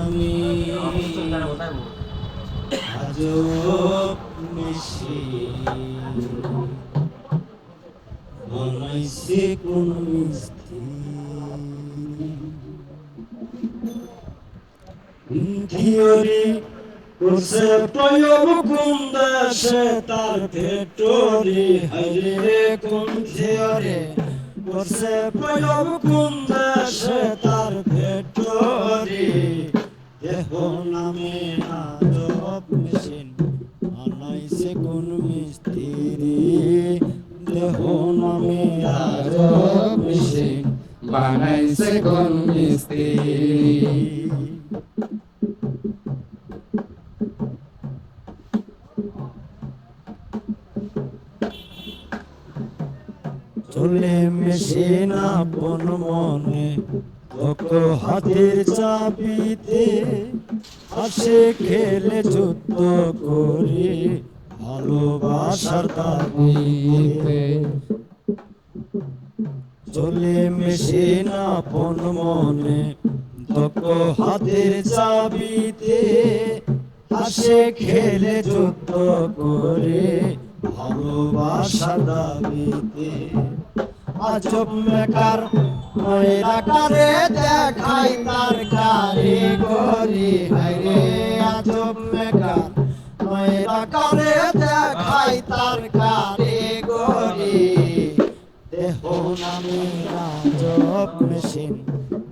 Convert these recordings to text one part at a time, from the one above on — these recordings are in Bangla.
নামে আজব বানাইছে কোন মিস্ত্রি থিওরি করছে প্রয়োগ কোন দেশে তার ফ্যাক্টরি হাইরে কোন থিওরি করছে প্রয়োগ কোন দেশে তার ফ্যাক্টরি দেহ নামে আজব মেশিন মিস্ত্রি, দেহ নামে আজব মেশিন বানাইছে মিস্ত্রি। চলে মেশিন আপন মনে তক হাতের চাপিতে আসে খেলে, যুদ্ধ করে ভালোবাসার দাবিতে চলে মেশিন আপন মনে তক হাতের চাবিতে হাসে, খেলে, যুদ্ধ করে ভালোবাসা দাবিতে আজব মেকার ময়রা কারে দেখাই তার কারিগরি। হাইরে আজব মেকার ময়রা কারে দেখাই তার কারিগরি। দেহ নামে রাজব মেশিন,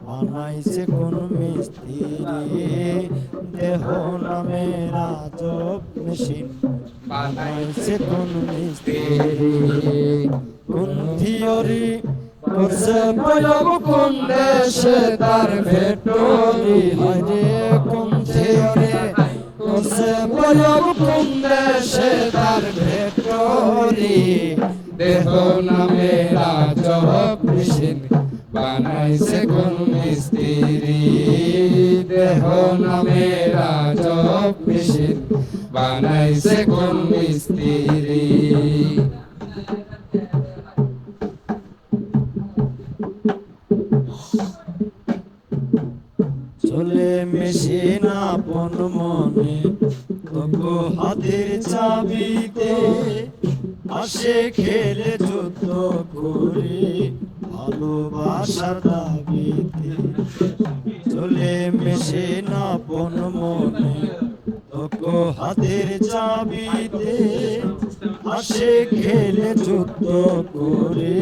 বানাইছে কোন মিস্ত্রি। দেহ নামে রাজব মেশিন, বানাইছে কোন মিস্ত্রি। কোন থিওরি করছে প্রয়োগ কোন দেশে? তার ভেটরি হরে কোন থিওরি করছে প্রয়োগ কোন দেশে? তার ভেটরি দেহ নামে রাজব মেশিন বানাইছে কোন মিস্ত্রি। দেহ নামে রাজব মেশিন বানাইছে কোন মিস্ত্রি। মেশিন আপন মনে। তবু হাতের চাবিতে আসে খেলে যুদ্ধ করে ভালোবাসার দাবিতে। চলে মেশিন আপন মনে। তবু হাতের চাবিতে আসে খেলে যুদ্ধ করে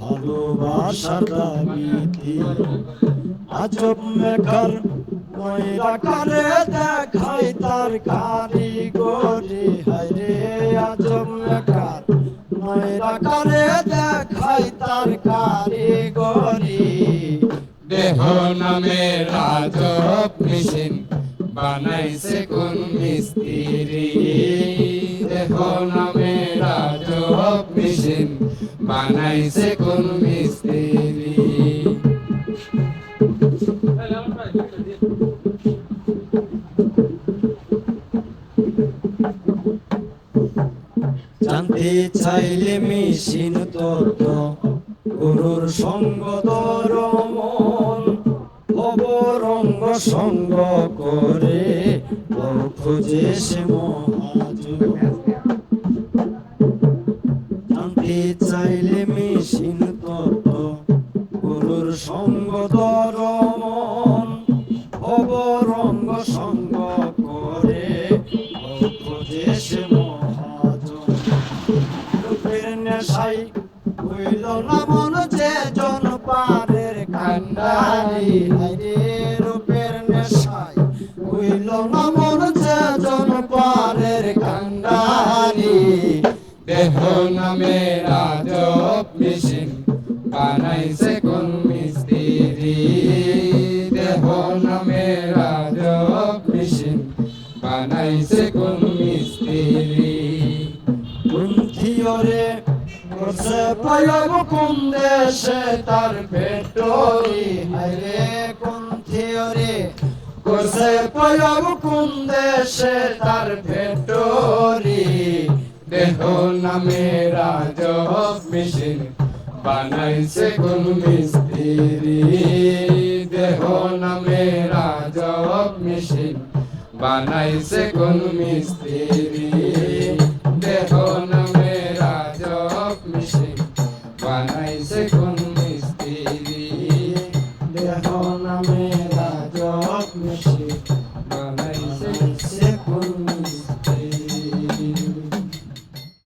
ভালোবাসার দাবিতে। আজব মেঘর ময়রা কারে দেখাই তার কারিগরি। হায়রে আজব মেঘর ময়রা কারে দেখাই তার কারিগরি। দেহ নামে রাজব মেশিন বানাইছে কোন মিস্ত্রি। দেহ নামে রাজব মেশিন বানাইছে কোন চাইলে মেশিন তত্ত্ব গুরুর সঙ্গ দরমন, অবরঙ্গ সঙ্গ করে খুঁজে সে জানতে চাইলে মেশিন তত্ত্ব গুরুর সঙ্গ দরমন, অবরঙ্গ সঙ্গ করে খোঁজে সে কান্ডারি হাইরে রূপের নেশাই হইল না মন যে জন পারের কান্ডারি। দেহ নামে রাজব মেশিন বানাইছে কোন মিস্ত্রি। দেহ নামে রাজব মেশিন বানাইছে প্রয়োগ কোন দেশে তার পেটরি হাইরে কোন থিওরে করছে প্রয়োগ কোন দেশে তার পেটরি। দেহ নামে রাজব মেশিন, বানাইছে কোন মিস্ত্রি। দেহ নামে রাজব মেশিন, বানাইছে কোন মিস্ত্রি। দেহ